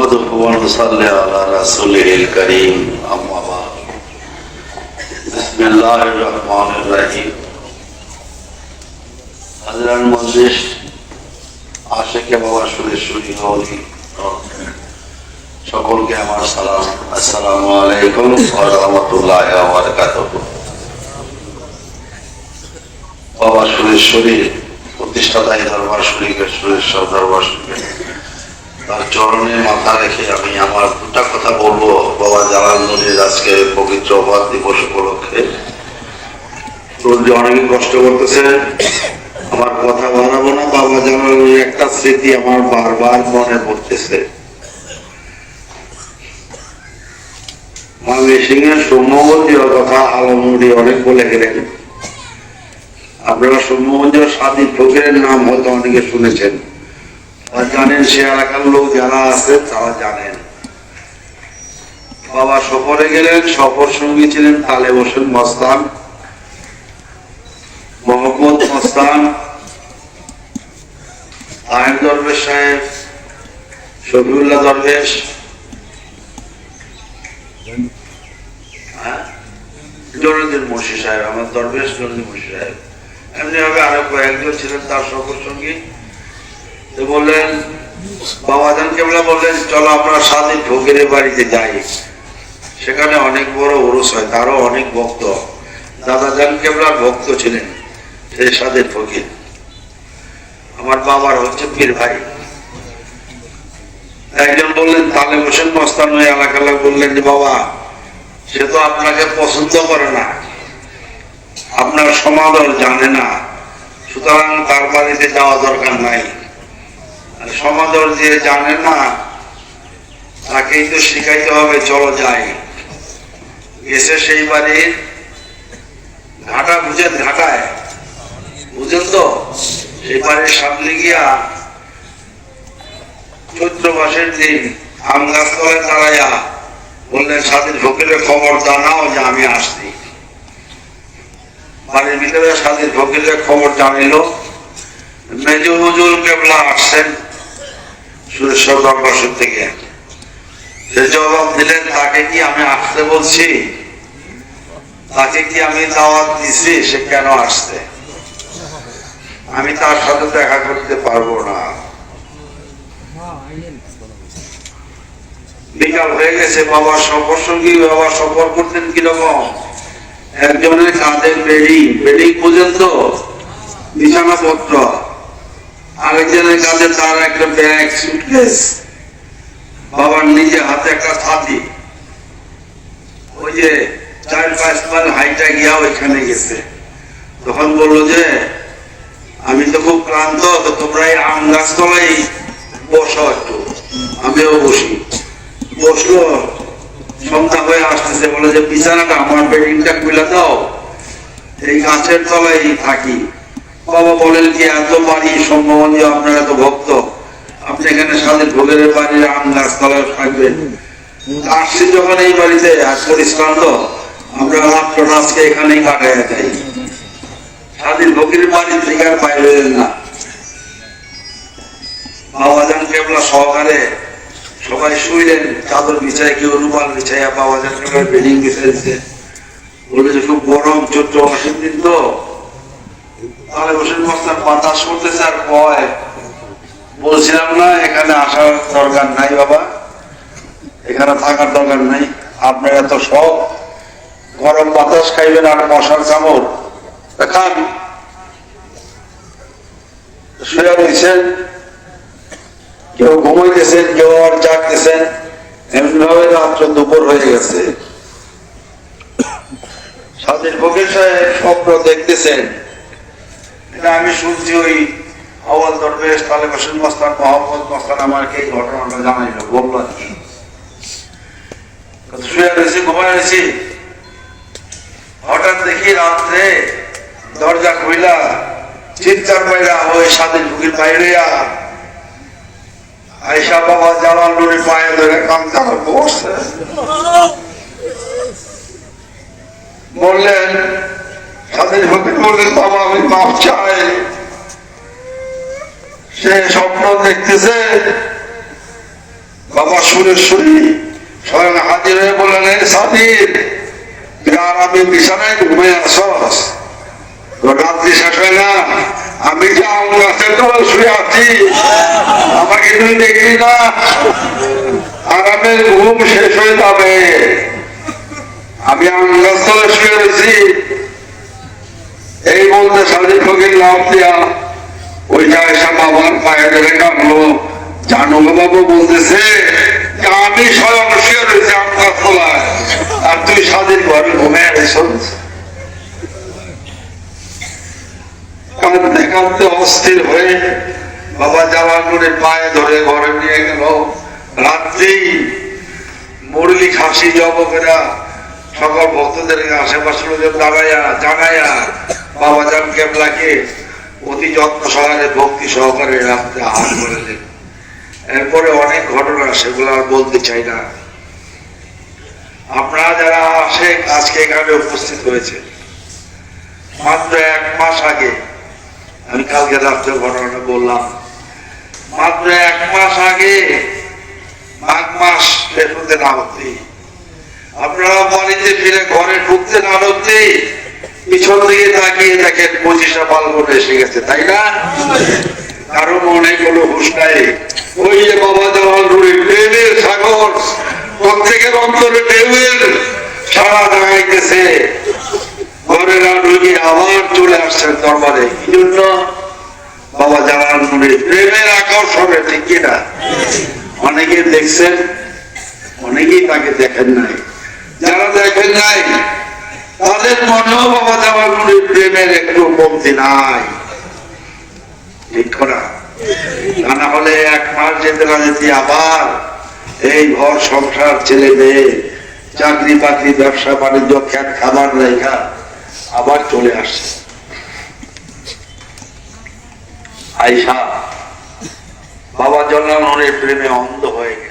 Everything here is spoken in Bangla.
نحمده ونصلي على رسوله الكريم أما بعد بسم الله الرحمن الرحيم হাজরান মজলিস আশেকে বাবা সুরেশ্বরী হলি সকলকে আমার সালাম আসসালামু আলাইকুম ওয়া রাহমাতুল্লাহি ওয়া বারাকাতুহু বাবা সুরেশ্বরীর প্রতিষ্ঠাতায় দরবার শরীফের সুরেশ্বর দরবার শরীফের তার চরণে মাথা রেখে আমি আমার দুটা কথা বলব। বাবা জালাল নদীর আজকে পবিত্র অবাদ দিবস উপলক্ষে। রোজ অনেকে কষ্ট করতেছে, আমার কথা বাড়াবো না। বাবা জালালের একটা স্মৃতি আমার বারবার মনে পড়তেছে। আমি সিংহের সৌম্যবতীয় কথা আলমুড়ি অনেক বলে গেলেন। আপনারা সৌম্যবঞ্জর স্বাধীন ফকিরের নাম হয়তো অনেকে শুনেছেন। জানেন, সে এলাকার লোক যারা আছে, তারা জানেন। বাবা সফরে গেলেন, সফর সঙ্গী ছিলেন তালে হোসেন মস্তান, মোহাম্মদ মস্তান, আয়ের দরবেশ সাহেব, শফিউল্লাহ দরবেশ। হ্যাঁ? জরুদ্দিন মুর্শি সাহেব, আমার দরবেশ জরুদ্দিন মুর্শি সাহেব। এমনি ভাবে আরও কয়েকজন ছিলেন তার সফর সঙ্গী। বললেন বাবাজান কেবলা বললেন, চলো আমরা স্বাধীন ফকিরের বাড়িতে যাই। সেখানে অনেক বড় উরুস হয়, তারও অনেক ভক্ত। দাদাজান কেবলার ভক্ত ছিলেন সেই স্বাধীন ফকির। আমার বাবার হচ্ছে পীর ভাই। একজন বললেন, তালে হোসেন মস্তান এলাকার লোক বললেন বাবা, সে তো আপনাকে পছন্দ করে না। আপনার সমাদর জানে না। সুতরাং তার বাড়িতে যাওয়া দরকার নাই। সমাদর যে জানে না, তাকেই তো শিখাইতে হবে, চলো যাই। এসে সেই বাড়ির ঘাটা বুঝেন, ঘাটায়? বুঝেন তো? সেই বাড়ির সামনে গিয়া চৈত্র মাসের দিন আম গাছ তলায় দাঁড়াইয়া বললেন স্বাধীন ফকিরের খবর জানাও যে আমি আসছি। বাড়ির ভিতরে স্বাধীন ফকিরের খবর জানিল মেজু হুজুর কেবলা আসছেন। থেকে। সে জবাব দিলেন, তাকে কি আমি আসতে বলছি? তাকে কি আমি দাওয়াত দিছি? সে কেন আসছে? আমি তার সাথে দেখা করতে পারব না। বিকাল হয়ে গেছে, বাবা সফর সঙ্গী বাবা সফর করতেন কীরকম? একজনের কাঁধে বেড়ি বেড়ি পর্যন্ত বিছানাপত্র। আরেকজনের কাছে তার একটা ব্যাগ সুটকেস বাবার নিজে হাতে একটা ছাতি। ওই যে চার পাঁচ মাইল হাইটা গিয়া ওইখানে গেছে। তখন বলল যে, আমি তো খুব ক্লান্ত, তো তোমরা এই আম গাছ তলাই বসো একটু। আমিও বসি। বসল, সন্ধ্যা হয়ে আসতেছে। বলে যে, বিছানাটা আমার বেডিংটা খুলে দাও। এই গাছের তলায় থাকি। বাবা বলেন কি এত বাড়ি সম্ভবন যে আপনার এত ভক্ত। আপনি এখানে সাথে ভোগের বাড়ির আম গাছ তলায় থাকবেন। আসছি যখন এই বাড়িতে, আর পরিষ্কার তো, আমরা রাত্রটা আজকে এখানেই কাটাই যাই স্বাধীন ভোগের বাড়ি থেকে আর বাইরে না। বাবাজান কেবলা সহকারে, সবাই শুইলেন। চাদর বিছায় কেউ রুমাল বিছাইয়া বাবা যান বেডিং বিছাইছে। বলে যে খুব গরম চৈত্র মাসের দিন তো। তাহলে বাতাস করতেছে আর বলছিলাম না, এখানে আসার দরকার নাই বাবা। এখানে থাকার দরকার নাই। আপনার এত শখ। গরম বাতাস খাইবেন আর মশার কামড়। শুয়ে রয়েছেন। কেউ ঘুমাইতেছেন, কেউ আর জাগতেছেন। এমনি ভাবে রাত্র দুপুর হয়ে গেছে। স্বাধীন ফকির সাহেব স্বপ্ন দেখতেছেন। এটা আমি শুনছি ওই আওয়াল দরবেশ তালে হোসেন মস্তান, মোহাম্মদ, মস্তান আমাকে এই ঘটনাটা জানাইলো বলল আর কি হঠাৎ দেখি রাত্রে দরজা খুইলা, চিৎকার পাইলা ওই স্বাধীন ফকির বাইরে আয়সা বাবা জালাল নুরি পায়ে ধরে কান্তা বসছে। বললেন স্বাধীন ফকির বললেন, বাবা, আমি মাপ চাই। সে স্বপ্ন দেখতেছে। বাবা সুরেশ্বরী স্বয়ং হাজির হয়ে বললেন সাদির আমি বিছানায় ঘুমে আসস রাত্রি শেষ হয় না। আমি যে আম গাছের তলায় শুয়ে আছি আমাকে তুই দেখলি না। আরামের ঘুম শেষ হয়ে যাবে। আমি আম গাছ তলায় শুয়ে রয়েছি। এই বলতে সাজি ফকির লাভ দিয়া ওই জায়সা বাবার পায়ে ধরে কাঁদলো জানো বাবু, বলতেছে আমি স্বয়ং আর তুই ঘরে ঘুমে কাঁদতে কাঁদতে অস্থির হয়ে বাবা জামালপুরের পায়ে ধরে ঘরে নিয়ে গেল। রাত্রি মুরলি খাসি জবকেরা সকল ভক্তদেরকে আশেপাশে লোকের দাঁড়াইয়া জানাইয়া বাবা জান কেবলাকে অতি যত্ন সহকারে, ভক্তি সহকারে রাত্রে আহার করলেন এরপরে অনেক ঘটনা, সেগুলো আর বলতে চাই না। আপনারা যারা আসে আজকে এখানে উপস্থিত হয়েছে মাত্র এক মাস আগে, আমি কালকে রাত্রে ঘটনাটা বললাম, মাত্র এক মাস আগে, মাঘ মাস শেষ হতে না হতে আপনারা বাড়িতে ফিরে ঘরে ঢুকতে না ঢুকতে পিছন দিকে তাকিয়ে দেখেন পঁচিশে পালন এসে গেছে, তাই না? কারও মনে কোনো হুশ নাই। ওই যে বাবা জামাল রুড়ি প্রেমের সাগর প্রত্যেকের অন্তরে ঢেউয়ের সারা দাঁড়াইতেছে। ঘরে না আবার চলে আসছেন দরবারে। কি জন্য? বাবা জালাল নুরি প্রেমের আকর্ষণে, ঠিক কিনা অনেকে দেখছেন, অনেকেই তাকে দেখেন নাই। যারা দেখেন নাই তাদের জালাল নুরির প্রেমের একটু কমতি নাই। না হলে এক মাস যেতে না যেতে আবার এই ঘর সংসার, ছেলে মেয়ে চাকরি বাকরি ব্যবসা, বাণিজ্য, খ্যাত খাবার রেখা আবার চলে আসছে। আইসা বাবা জন্নানের প্রেমে অন্ধ হয়ে গেছে।